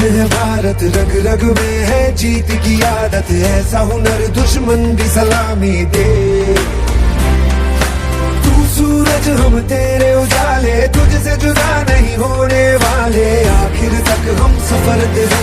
जश्न है भारत रग रग में है जीत की आदत ऐसा हुनर दुश्मन भी सलामी दे। तू सूरज हम तेरे उजाले तुझसे जुदा नहीं होने वाले। आखिर तक हम सफर तिरंगे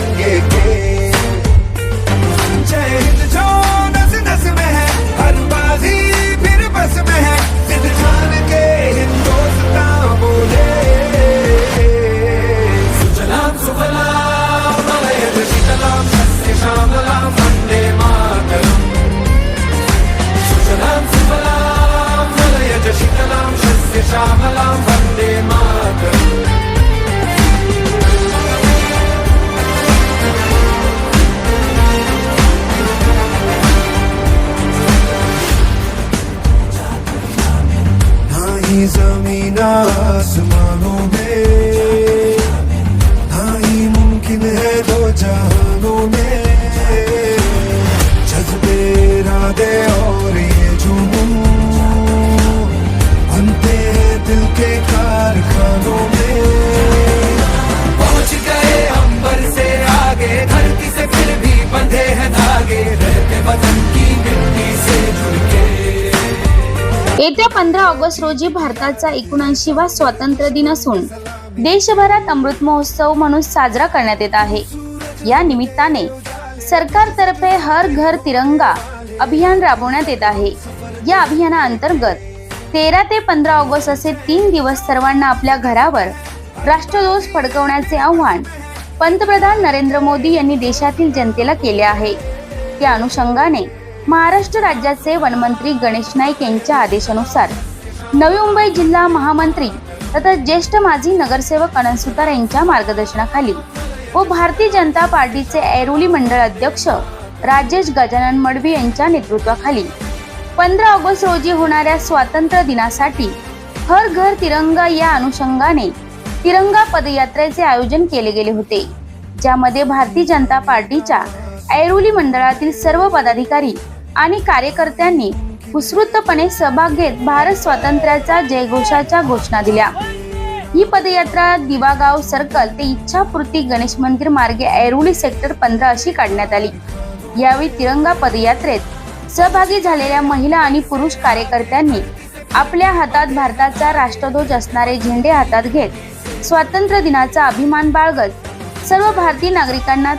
जमीन आसमानों पंधरा ऑगस्ट रोजी भारताचा एकोणऐंशीवा स्वातंत्र्य दिन असून देशभरात अमृत महोत्सव म्हणून साजरा करण्यात येत आहे. या निमित्ताने सरकारतर्फे हर घर तिरंगा अभियान राबवण्यात येत आहे. या अभियानाअंतर्गत तेरा ते पंधरा ऑगस्ट असे तीन दिवस सर्वांना आपल्या घरावर राष्ट्रध्वज फडकवण्याचे आव्हान पंतप्रधान नरेंद्र मोदी यांनी देशातील जनतेला केले आहे. त्या अनुषंगाने महाराष्ट्र राज्याचे वनमंत्री गणेश नाईक यांच्या आदेशानुसार नवी मुंबई जिल्हा महामंत्री तथा ज्येष्ठ माजी नगरसेवक अनंत सुतार यांच्या मार्गदर्शनाखाली व भारतीय जनता पार्टीचे ऐरोली मंडळ अध्यक्ष राजेश गजानन मडवी यांच्या नेतृत्वाखाली पंधरा ऑगस्ट रोजी होणाऱ्या स्वातंत्र्य दिनासाठी हर घर तिरंगा या अनुषंगाने तिरंगा पदयात्रेचे आयोजन केले गेले होते. ज्यामध्ये भारतीय जनता पार्टीच्या ऐरोली मंडळातील सर्व पदाधिकारी आणि कार्यकर्त्यांनी उत्स्फूर्तपणे सहभाग घेत भारत स्वातंत्र्याच्या जयघोषाच्या घोषणा दिल्या. ही पदयात्रा दिवागाव सर्कल ते इच्छापूर्ती गणेश मंदिर मार्गे ऐरोली सेक्टर पंधरा अशी काढण्यात आली. यावेळी तिरंगा पदयात्रेत सहभागी झालेल्या महिला आणि पुरुष कार्यकर्त्यांनी आपल्या हातात भारताचा राष्ट्रध्वज असणारे झेंडे हातात घेत स्वातंत्र्य दिनाचा अभिमान बाळगत सर्व भारतीय नागरिकांना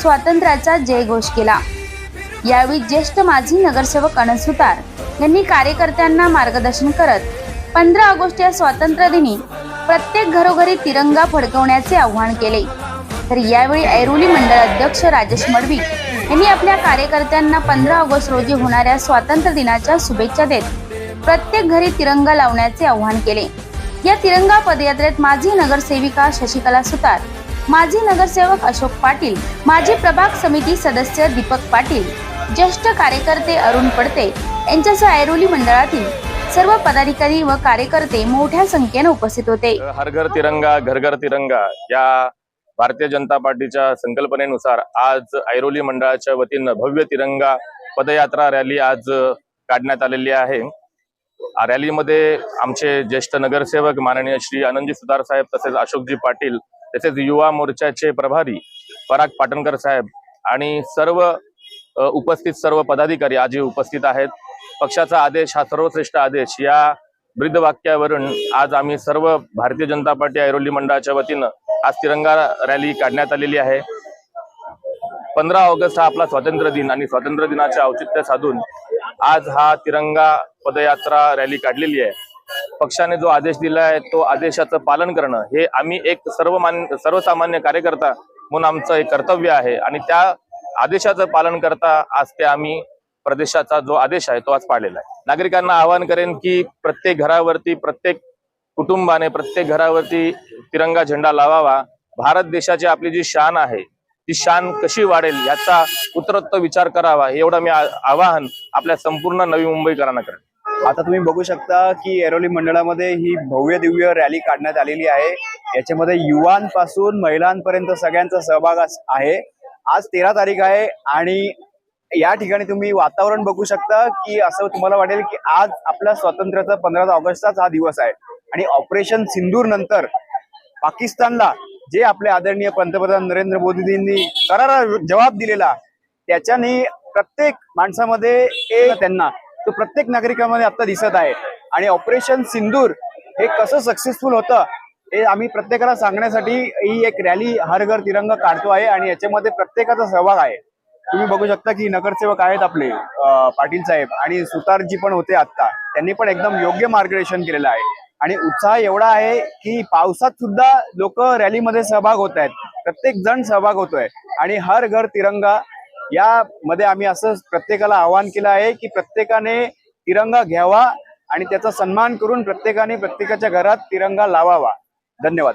स्वातंत्र्याचा जयघोष केला. यावेळी ज्येष्ठ माजी नगरसेवक अनंत सुतार यांनी कार्यकर्त्यांना मार्गदर्शन करत पंधरा ऑगस्ट या स्वातंत्र्य दिनी प्रत्येक घरोघरी तिरंगा फडकवण्याचे आवाहन केले. तर यावेळी ऐरोली मंडळ अध्यक्ष राजेश मडवी यांनी आपल्या कार्यकर्त्यांना पंधरा ऑगस्ट रोजी होणाऱ्या स्वातंत्र्य दिनाच्या शुभेच्छा देत प्रत्येक घरी तिरंगा लावण्याचे आवाहन केले. या तिरंगा पदयात्रेत माजी नगरसेविका शशिकला सुतार माजी नगरसेवक अशोक पाटील माजी प्रभाग समिती सदस्य दीपक पाटील ज्येष्ठ कार्यकर्ते अरुण पडते यांच्यासह ऐरोली मंडळातील सर्व पदाधिकारी व कार्यकर्ते मोठ्या संख्येने उपस्थित होते. हर घर तिरंगा घर घर तिरंगा या भारतीय जनता पार्टीच्या संकल्पनेनुसार आज ऐरोली मंडळाच्या वतीनं भव्य तिरंगा पदयात्रा रॅली आज काढण्यात आलेली आहे. रॅलीमध्ये आमचे ज्येष्ठ नगरसेवक माननीय श्री आनंदजी सुधार साहेब तसेच अशोकजी पाटील तसेच युवा मोर्चाचे प्रभारी पराग पाटणकर साहेब आणि सर्व उपस्थित सर्व पदाधिकारी आजही उपस्थित आहेत. पक्षाचा आदेश हा सर्वश्रेष्ठ आदेश. या ब्रिद वाक्यावरून आज आम्ही सर्व भारतीय जनता पार्टी ऐरोली मंडळाच्या वतीनं आज तिरंगा रॅली काढण्यात आलेली आहे. पंधरा ऑगस्ट हा आपला स्वातंत्र्य दिन आणि स्वातंत्र्य दिनाचे औचित्य साधून आज हा तिरंगा पदयात्रा रॅली काढलेली आहे. पक्षाने जो आदेश दिला आहे तो आदेशाचं पालन करणं हे आम्ही एक सर्वमान्य सर्वसामान्य कार्यकर्ता म्हणून आमचं एक कर्तव्य आहे. आणि त्या आदेशाचं पालन करता आज ते आम्ही प्रदेशाचा जो आदेश आहे तो आज पाळलेला आहे. नागरिकांना आवाहन करेन की प्रत्येक घरावरती प्रत्येक कुटुंबाने प्रत्येक घरावरती तिरंगा झेंडा लावावा. भारत देशाची आपली जी शान आहे ती शान कशी वाढेल याचा उत्तरोत्तर विचार करावा एवढा मी आवाहन आपल्या संपूर्ण नवी मुंबईकरांना करेन. आता तुम्ही बघू शकता की एरोली मंडळामध्ये ही भव्य दिव्य रॅली काढण्यात आलेली आहे. याच्यामध्ये युवांपासून महिलांपर्यंत सगळ्यांचा सहभाग आहे. आज तेरा तारीख आहे आणि या ठिकाणी तुम्ही वातावरण बघू शकता की असं तुम्हाला वाटेल की आज आपल्या स्वातंत्र्याचा पंधरा ऑगस्टचाच हा दिवस आहे. आणि ऑपरेशन सिंदूर नंतर पाकिस्तानला जे आपले आदरणीय पंतप्रधान नरेंद्र मोदीजींनी करारा जबाब दिलेला त्याच्याने प्रत्येक माणसामध्ये त्यांना तो प्रत्येक नागरिकांमध्ये आता दिसत आहे. आणि ऑपरेशन सिंदूर हे कसं सक्सेसफुल होतं हे आम्ही प्रत्येकाला सांगण्यासाठी ही एक रॅली हर घर तिरंगा काढतो आहे आणि याच्यामध्ये प्रत्येकाचा सहभाग आहे. तुम्ही बघू शकता की नगरसेवक आहेत आपले पाटील साहेब आणि सुतारजी पण होते आता त्यांनी पण एकदम योग्य मार्गदर्शन केलेलं आहे. आणि उत्साह एवढा आहे की पावसात सुद्धा लोक रॅलीमध्ये सहभाग होत आहेत. प्रत्येक जण सहभाग होतोय. आणि हर घर तिरंगा या मध्ये आम्ही असं प्रत्येकाला आवाहन केलं आहे की प्रत्येकाने तिरंगा घ्यावा आणि त्याचा सन्मान करून प्रत्येकाने प्रत्येकाच्या घरात तिरंगा लावावा. धन्यवाद.